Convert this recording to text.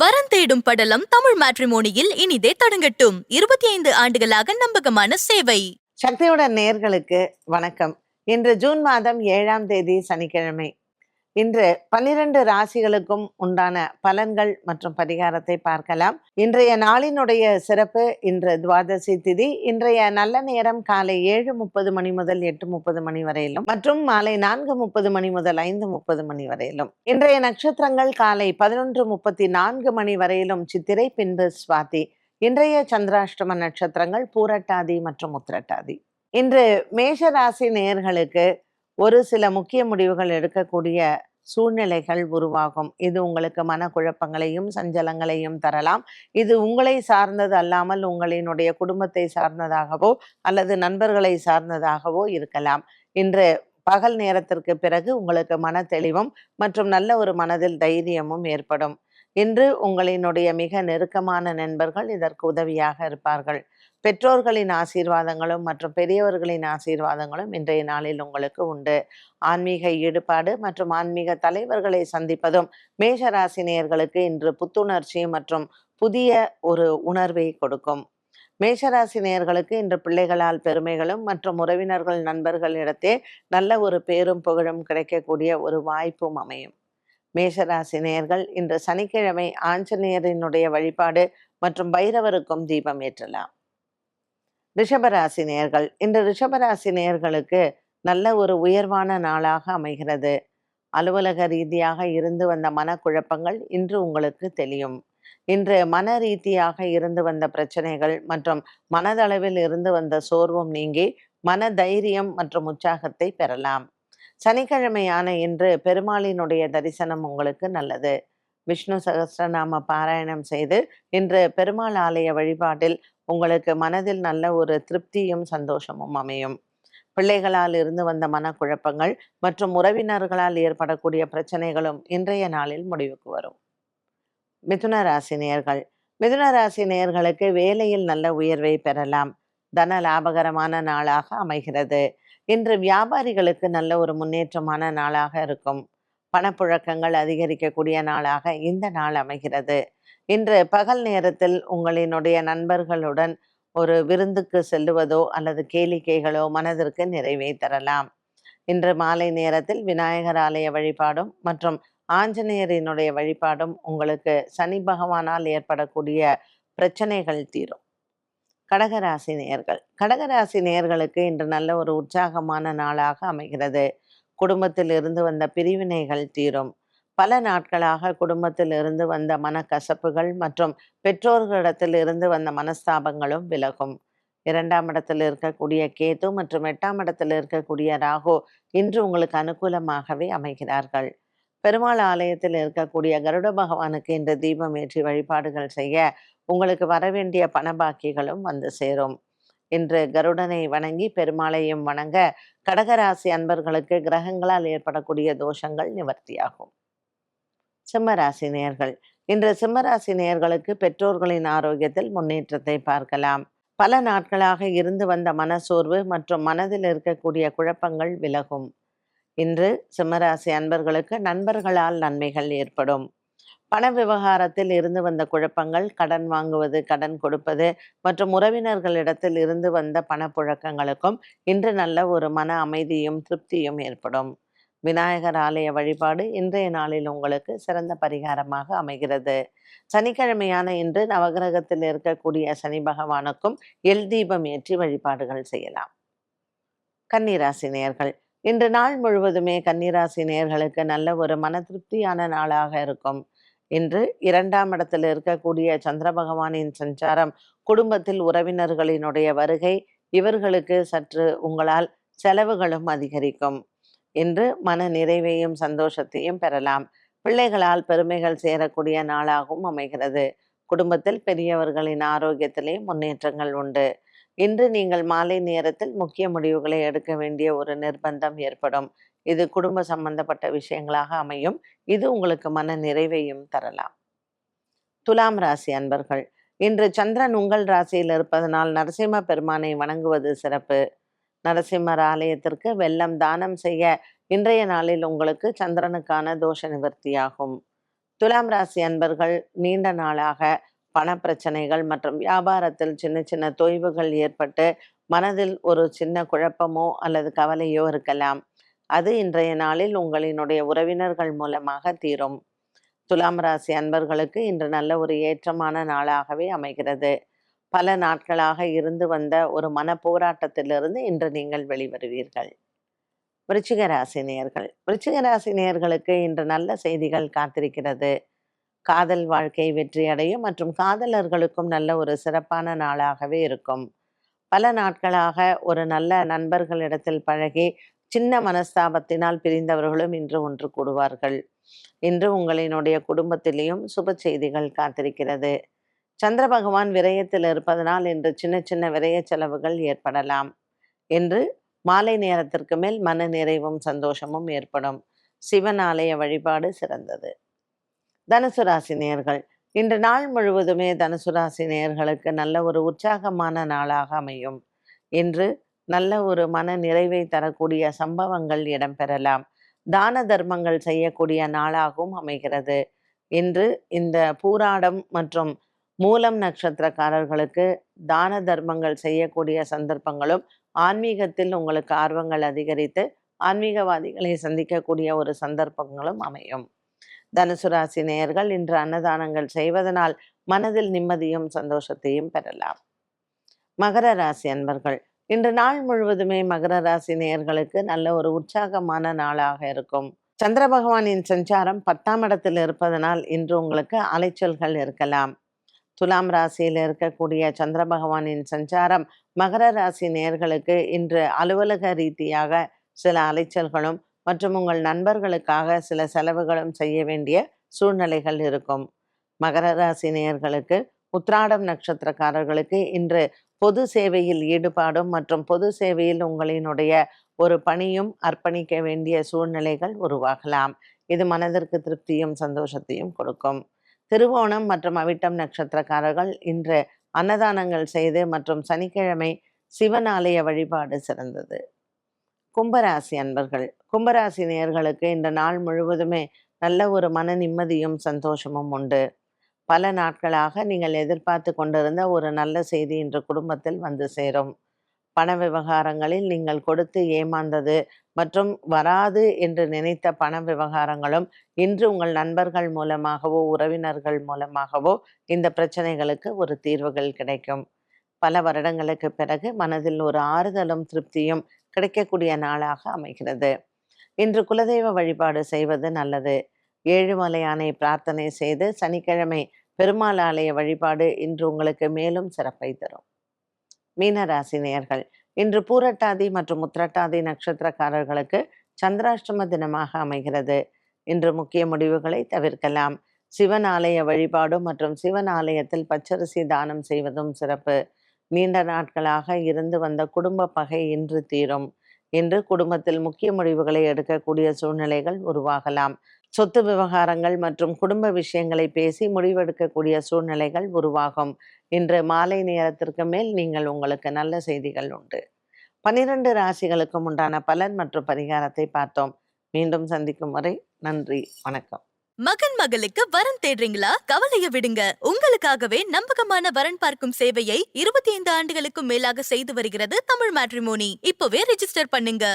வரன் தேடும் படலம் தமிழ் மேட்ரிமோனியில் இனிதே தொடங்கட்டும். இருபத்தி ஐந்து ஆண்டுகளாக நம்பகமான சேவை. சக்தியுடன் நேர்களுக்கு வணக்கம். இன்று ஜூன் மாதம் ஏழாம் தேதி சனிக்கிழமை. இன்று பன்னிரண்டு ராசிகளுக்கும் உண்டான பலன்கள் மற்றும் பரிகாரத்தை பார்க்கலாம். இன்றைய நாளினுடைய சிறப்பு இன்று துவாதசி திதி. இன்றைய நல்ல நேரம் காலை ஏழு முப்பது மணி முதல் எட்டு முப்பது மணி வரையிலும் மற்றும் மாலை நான்கு முப்பது மணி முதல் ஐந்து முப்பது மணி வரையிலும். இன்றைய நட்சத்திரங்கள் காலை பதினொன்று முப்பத்தி நான்கு மணி வரையிலும் சித்திரை பின்பு சுவாதி. இன்றைய சந்திராஷ்டம நட்சத்திரங்கள் பூரட்டாதி மற்றும் உத்திரட்டாதி. இன்று மேஷ ராசி நேயர்களுக்கு ஒரு சில முக்கிய முடிவுகள் எடுக்கக்கூடிய சூழ்நிலைகள் உருவாகும். இது உங்களுக்கு மனக்குழப்பங்களையும் சஞ்சலங்களையும் தரலாம். இது உங்களை சார்ந்தது அல்லாமல் உங்களினுடைய குடும்பத்தை சார்ந்ததாகவோ அல்லது நண்பர்களை சார்ந்ததாகவோ இருக்கலாம். இன்று பகல் நேரத்திற்கு பிறகு உங்களுக்கு மன தெளிவும் மற்றும் நல்ல ஒரு மனதில் தைரியமும் ஏற்படும். இன்று உங்களினுடைய மிக நெருக்கமான நண்பர்கள் இதற்கு உதவியாக இருப்பார்கள். பெற்றோர்களின் ஆசீர்வாதங்களும் மற்றும் பெரியவர்களின் ஆசீர்வாதங்களும் இன்றைய நாளில் உங்களுக்கு உண்டு. ஆன்மீக ஈடுபாடு மற்றும் ஆன்மீக தலைவர்களை சந்திப்பதும் மேஷராசினியர்களுக்கு இன்று புத்துணர்ச்சி மற்றும் புதிய ஒரு உணர்வை கொடுக்கும். மேஷராசி நேயர்களுக்கு இன்று பிள்ளைகளால் பெருமைகளும் மற்றும் உறவினர்கள் நண்பர்களிடத்தே நல்ல ஒரு பேரும் புகழும் கிடைக்கக்கூடிய ஒரு வாய்ப்பும் அமையும். மேஷராசி நேயர்கள் இன்று சனிக்கிழமை ஆஞ்சநேயரினுடைய வழிபாடு மற்றும் பைரவருக்கும் தீபம் ஏற்றலாம். ரிஷபராசி நேர்கள். இன்று ரிஷபராசி நேர்களுக்கு நல்ல ஒரு உயர்வான நாளாக அமைகிறது. அலுவலக ரீதியாக இருந்து வந்த மனக்குழப்பங்கள் இன்று உங்களுக்கு தெரியும் இன்று மன ரீதியாக இருந்து வந்த பிரச்சனைகள் மற்றும் மனதளவில் இருந்து வந்த சோர்வும் நீங்கி மன தைரியம் மற்றும் உற்சாகத்தை பெறலாம். சனிக்கிழமையான இன்று பெருமாளினுடைய தரிசனம் உங்களுக்கு நல்லது. விஷ்ணு சகஸ்ரநாம பாராயணம் செய்து இன்று பெருமாள் ஆலய வழிபாட்டில் உங்களுக்கு மனதில் நல்ல ஒரு திருப்தியும் சந்தோஷமும் அமையும். பிள்ளைகளால் இருந்து வந்த மனக்குழப்பங்கள் மற்றும் உறவினர்களால் ஏற்படக்கூடிய பிரச்சனைகளும் இன்றைய நாளில் முடிவுக்கு வரும். மிதுன ராசி நேர்கள் மிதுன ராசி நேர்களுக்கு வேலையில் நல்ல உயர்வை பெறலாம். தன லாபகரமான நாளாக அமைகிறது. இன்று வியாபாரிகளுக்கு நல்ல ஒரு முன்னேற்றமான நாளாக இருக்கும். பணப்புழக்கங்கள் அதிகரிக்கக்கூடிய நாளாக இந்த நாள் அமைகிறது. இன்று பகல் நேரத்தில் உங்களினுடைய நண்பர்களுடன் ஒரு விருந்துக்கு செல்லுவதோ அல்லது கேளிக்கைகளோ மனதிற்கு நிறைவை தரலாம். இன்று மாலை நேரத்தில் விநாயகர் ஆலய வழிபாடும் மற்றும் ஆஞ்சநேயரினுடைய வழிபாடும் உங்களுக்கு சனி பகவானால் ஏற்படக்கூடிய பிரச்சனைகள் தீரும். கடகராசி நேயர்கள். கடகராசி நேயர்களுக்கு இன்று நல்ல ஒரு உற்சாகமான நாளாக அமைகிறது. குடும்பத்தில் இருந்து வந்த பிரிவினைகள் தீரும். பல நாட்களாக குடும்பத்தில் இருந்து வந்த மனக்கசப்புகள் மற்றும் பெற்றோர்களிடத்தில் இருந்து வந்த மனஸ்தாபங்களும் விலகும். இரண்டாம் இடத்தில் இருக்கக்கூடிய கேது மற்றும் எட்டாம் இடத்தில் இருக்கக்கூடிய ராகு இன்று உங்களுக்கு அனுகூலமாகவே அமைகிறார்கள். பெருமாள் ஆலயத்தில் இருக்கக்கூடிய கருட பகவானுக்கு இன்று தீபம் ஏற்றி வழிபாடுகள் செய்ய உங்களுக்கு வரவேண்டிய பணபாக்கிகளும் வந்து சேரும். இன்று கருடனை வணங்கி பெருமாளையும் வணங்க கடகராசி அன்பர்களுக்கு கிரகங்களால் ஏற்படக்கூடிய தோஷங்கள் நிவர்த்தியாகும். சிம்மராசி நேயர்கள் இன்று சிம்மராசி நேர்களுக்கு பெற்றோர்களின் ஆரோக்கியத்தில் முன்னேற்றத்தை பார்க்கலாம். பல நாட்களாக இருந்து வந்த மனசோர்வு மற்றும் மனதில் இருக்கக்கூடிய குழப்பங்கள் விலகும். இன்று சிம்மராசி அன்பர்களுக்கு நண்பர்களால் நன்மைகள் ஏற்படும். பண விவகாரத்தில் இருந்து வந்த குழப்பங்கள் கடன் வாங்குவது கடன் கொடுப்பது மற்றும் உறவினர்களிடத்தில் இருந்து வந்த பணப்புழக்கங்களுக்கும் இன்று நல்ல ஒரு மன அமைதியும் திருப்தியும் ஏற்படும். விநாயகர் ஆலய வழிபாடு இன்றைய நாளில் உங்களுக்கு சிறந்த பரிகாரமாக அமைகிறது. சனிக்கிழமையான இன்று நவகிரகத்தில் இருக்கக்கூடிய சனி பகவானுக்கும் எல் தீபம் ஏற்றி வழிபாடுகள் செய்யலாம். கன்னிராசி நேர்கள். இன்று நாள் முழுவதுமே கன்னிராசி நேர்களுக்கு நல்ல ஒரு மன திருப்தியான நாளாக இருக்கும். இன்று இரண்டாம் இடத்தில் இருக்கக்கூடிய சந்திர பகவானின் சஞ்சாரம் குடும்பத்தில் உறவினர்களினுடைய வருகை இவர்களுக்கு சற்று உங்களால் செலவுகளும் அதிகரிக்கும். இன்று மன நிறைவையும் சந்தோஷத்தையும் பெறலாம். பிள்ளைகளால் பெருமைகள் சேரக்கூடிய நாளாகவும் அமைகிறது. குடும்பத்தில் பெரியவர்களின் ஆரோக்கியத்திலே முன்னேற்றங்கள் உண்டு. இன்று நீங்கள் மாலை நேரத்தில் முக்கிய முடிவுகளை எடுக்க வேண்டிய ஒரு நிர்பந்தம் ஏற்படும். இது குடும்ப சம்பந்தப்பட்ட விஷயங்களாக அமையும். இது உங்களுக்கு மன நிறைவையும் தரலாம். துலாம் ராசி அன்பர்கள் இன்று சந்திரன் உங்கள் ராசியில் இருப்பதனால் நரசிம்ம பெருமானை வணங்குவது சிறப்பு. நரசிம்மர் ஆலயத்திற்கு வெள்ளம் தானம் செய்ய இன்றைய நாளில் உங்களுக்கு சந்திரனுக்கான தோஷ நிவர்த்தியாகும். துலாம் ராசி அன்பர்கள் நீண்ட நாளாக பணப்பிரச்சனைகள் மற்றும் வியாபாரத்தில் சின்ன சின்ன தொய்வுகள் ஏற்பட்டு மனதில் ஒரு சின்ன குழப்பமோ அல்லது கவலையோ இருக்கலாம். அது இன்றைய நாளில் உங்களினுடைய உறவினர்கள் மூலமாக தீரும். துலாம் ராசி அன்பர்களுக்கு இன்று நல்ல ஒரு ஏற்றமான நாளாகவே அமைகிறது. பல நாட்களாக இருந்து வந்த ஒரு மன போராட்டத்திலிருந்து இன்று நீங்கள் வெளிவருவீர்கள். விருச்சிக ராசி நேயர்கள். விருச்சிக ராசி நேயர்களுக்கு இன்று நல்ல செய்திகள் காத்திருக்கிறது. காதல் வாழ்க்கை வெற்றியடையும் மற்றும் காதலர்களுக்கும் நல்ல ஒரு சிறப்பான நாளாகவே இருக்கும். பல நாட்களாக ஒரு நல்ல நண்பர்களிடத்தில் பழகி சின்ன மனஸ்தாபத்தினால் பிரிந்தவர்களும் இன்று ஒன்று கூடுவார்கள். இன்று உங்களினுடைய குடும்பத்திலேயும் சுப செய்திகள் காத்திருக்கிறது. சந்திர பகவான் விரயத்தில் இருப்பதனால் இன்று சின்ன சின்ன விரய செலவுகள் ஏற்படலாம். என்று மாலை நேரத்திற்கு மேல் மன நிறைவும் சந்தோஷமும் ஏற்படும். சிவன் ஆலய வழிபாடு சிறந்தது. தனுசு ராசி நேர்கள். இன்று நாள் முழுவதுமே தனுசு ராசி நேயர்களுக்கு நல்ல ஒரு உற்சாகமான நாளாக அமையும். இன்று நல்ல ஒரு மன நிறைவை தரக்கூடிய சம்பவங்கள் இடம்பெறலாம். தான தர்மங்கள் செய்யக்கூடிய நாளாகவும் அமைகிறது. இன்று இந்த பூராடம் மற்றும் மூலம் நட்சத்திரக்காரர்களுக்கு தான தர்மங்கள் செய்யக்கூடிய சந்தர்ப்பங்களும் ஆன்மீகத்தில் உங்களுக்கு ஆர்வங்கள் அதிகரித்து ஆன்மீகவாதிகளை சந்திக்கக்கூடிய ஒரு சந்தர்ப்பங்களும் அமையும். தனுசு ராசி நேயர்கள் இன்று அன்னதானங்கள் செய்வதனால் மனதில் நிம்மதியும் சந்தோஷத்தையும் பெறலாம். மகர ராசி அன்பர்கள் இன்று நாள் முழுவதுமே மகர ராசி நேயர்களுக்கு நல்ல ஒரு உற்சாகமான நாளாக இருக்கும். சந்திர பகவானின் சஞ்சாரம் பத்தாம் இடத்தில் இருப்பதனால் இன்று உங்களுக்கு அலைச்சல்கள் இருக்கலாம். துலாம் ராசியில் இருக்கக்கூடிய சந்திர பகவானின் சஞ்சாரம் மகர ராசி நேயர்களுக்கு இன்று அலுவலக ரீதியாக சில அலைச்சல்களும் மற்றும் உங்கள் நண்பர்களுக்காக சில செலவுகளும் செய்ய வேண்டிய சூழ்நிலைகள் இருக்கும். மகர ராசி நேயர்களுக்கு உத்ராடம் நட்சத்திரக்காரர்களுக்கு இன்று பொது சேவையில் ஈடுபாடும் மற்றும் பொது சேவையில் உங்களினுடைய ஒரு பணியும் அர்ப்பணிக்க வேண்டிய சூழ்நிலைகள் உருவாகலாம். இது மனதிற்கு திருப்தியும் சந்தோஷத்தையும் கொடுக்கும். திருவோணம் மற்றும் அவிட்டம் நட்சத்திரக்காரர்கள் இன்று அன்னதானங்கள் செய்து மற்றும் சனிக்கிழமை சிவன் ஆலய வழிபாடு சிறந்தது. கும்பராசி அன்பர்கள் கும்பராசி நேயர்களுக்கு இந்த நாள் முழுவதுமே நல்ல ஒரு மன நிம்மதியும் சந்தோஷமும் உண்டு. பல நாட்களாக நீங்கள் எதிர்பார்த்து கொண்டிருந்த ஒரு நல்ல செய்தி இன்று குடும்பத்தில் வந்து சேரும். பண விவகாரங்களில் நீங்கள் கொடுத்து ஏமாந்தது மற்றும் வராது என்று நினைத்த பண விவகாரங்களும் இன்று உங்கள் நண்பர்கள் மூலமாகவோ உறவினர்கள் மூலமாகவோ இந்த பிரச்சனைகளுக்கு ஒரு தீர்வுகள் கிடைக்கும். பல வருடங்களுக்கு பிறகு மனதில் ஒரு ஆறுதலும் திருப்தியும் கிடைக்கக்கூடிய நாளாக அமைகிறது. இன்று குலதெய்வ வழிபாடு செய்வது நல்லது. ஏழுமலையானை பிரார்த்தனை செய்து சனிக்கிழமை பெருமாள் ஆலய வழிபாடு இன்று உங்களுக்கு மேலும் சிறப்பை தரும். மீனராசி நேயர்கள் இன்று பூரட்டாதி மற்றும் உத்திரட்டாதி நட்சத்திரக்காரர்களுக்கு சந்திராஷ்டம தினமாக அமைகிறது. இன்று முக்கிய முடிவுகளை தவிர்க்கலாம். சிவன் ஆலய வழிபாடு மற்றும் சிவன் ஆலயத்தில் பச்சரிசி தானம் செய்வதும் சிறப்பு. நீண்ட நாட்களாக இருந்து வந்த குடும்ப பகை இன்று தீரும். இன்று குடும்பத்தில் முக்கிய முடிவுகளை எடுக்கக்கூடிய சூழ்நிலைகள் உருவாகலாம். சொத்து விவகாரங்கள் மற்றும் குடும்ப விஷயங்களை பேசி முடிவெடுக்கக்கூடிய சூழ்நிலைகள் உருவாகும். இன்று மாலை நேரத்திற்கு மேல் நீங்கள் உங்களுக்கு நல்ல செய்திகள் உண்டு. பனிரெண்டு ராசிகளுக்கும் உண்டான பலன் மற்றும் பரிகாரத்தை பார்த்தோம். மீண்டும் சந்திக்கும் வரை நன்றி வணக்கம். மகன் மகளுக்கு வரன் தேடுறீங்களா? கவலைய விடுங்க. உங்களுக்காகவே நம்பகமான வரன் பார்க்கும் சேவையை இருபத்தி ஐந்து ஆண்டுகளுக்கும் மேலாக செய்து வருகிறது தமிழ் மேட்ரிமோனி. இப்பவே ரெஜிஸ்டர் பண்ணுங்க.